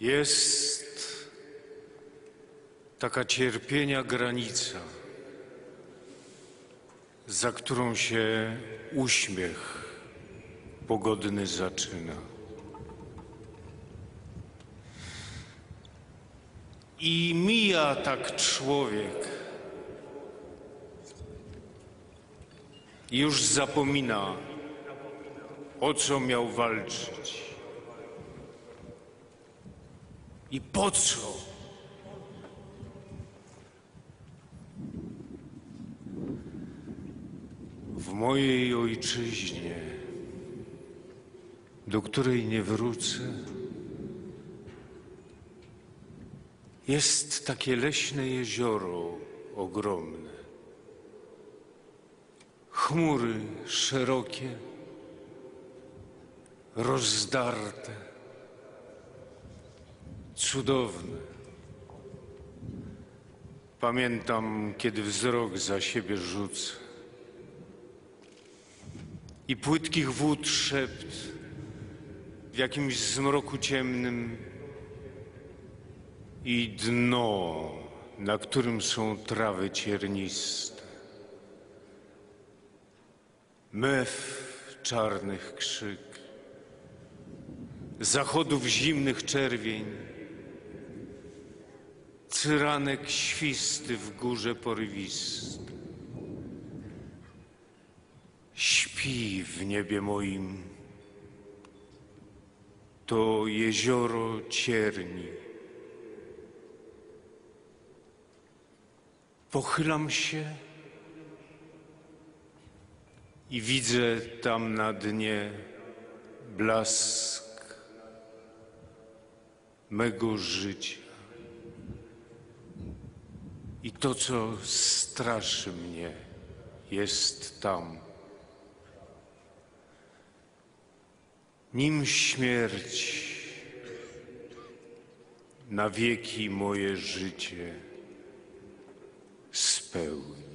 Jest taka cierpienia granica, za którą się uśmiech pogodny zaczyna. I mija tak człowiek. Już zapomina, o co miał walczyć. I po co? W mojej ojczyźnie, do której nie wrócę, jest takie leśne jezioro ogromne. Chmury szerokie, rozdarte cudowne. Pamiętam, kiedy wzrok za siebie rzucę i płytkich wód szept w jakimś zmroku ciemnym i dno, na którym są trawy cierniste. Mew czarnych krzyk, zachodów zimnych czerwień, cyranek świsty w górze porywisty. Śpi w niebie moim to jezioro cierni. Pochylam się i widzę tam na dnie blask mego życia. I to, co straszy mnie, jest tam. Nim śmierć na wieki moje życie spełni.